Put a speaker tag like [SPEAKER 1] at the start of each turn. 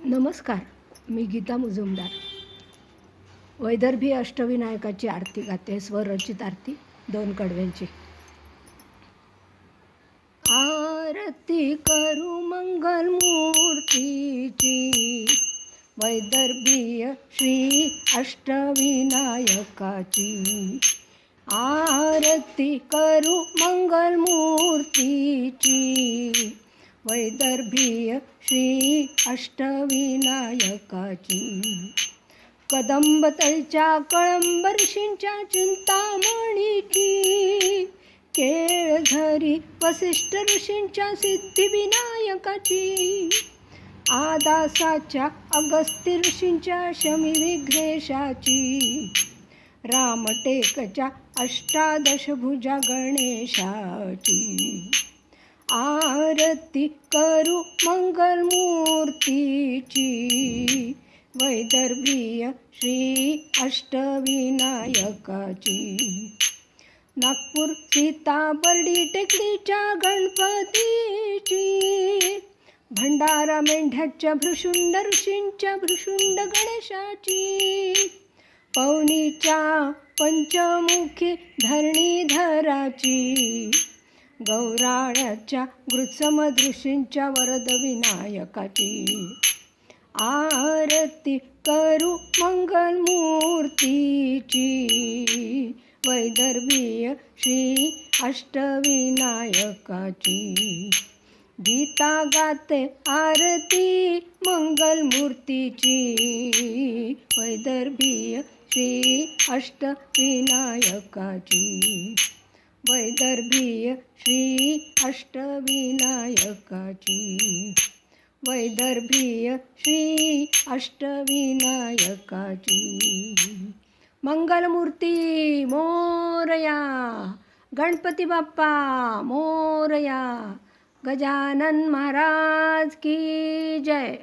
[SPEAKER 1] नमस्कार मी गीता मुजुमदार. वैदर्भी अष्टविनायकाची आरती गाते स्वरचित आरती दोन कडव्यांची. आरती करू मंगल मूर्तीची. वैदर्भीय श्री अष्टविनायकाची. आरती करू मंगल मूर्तीची. वैदर्भीय श्री अष्टविनायकाची. कदंब तैच्या कळंब ऋषींच्या चिंतामणीची. केळझरी वसिष्ठ ऋषींच्या सिद्धिविनायकाची. आदासाच्या अगस्त्य ऋषींच्या शमिविघ्नेशाची. रामटेकच्या अष्टादशभुजा गणेशाची. आरती करू मंगलमूर्तीची. वैदर्भीय श्री अष्टविनायकाची. नागपूर सीताबर्डी टेकडीच्या गणपतीची. भंडारा मेंढ्याच्या भृशुंड ऋषींच्या भृशुंड गणेशाची. पवनीच्या पंचमुखी धरणीधराची. गौराळ्याच्या गृत्समदृशींच्या वरद विनायकाची. आरती करू मंगल मूर्तीची वैदर्भीय श्री अष्टविनायकाची. गीता गाते आरती मंगल मूर्तीची वैदर्भीय श्री अष्टविनायकाची. वैदर्भीय श्री अष्टविनायकाची. वैदर्भीय श्री अष्टविनायकाची. मंगलमूर्ती मोरया गणपती बाप्पा मोरया गजानन महाराज की जय.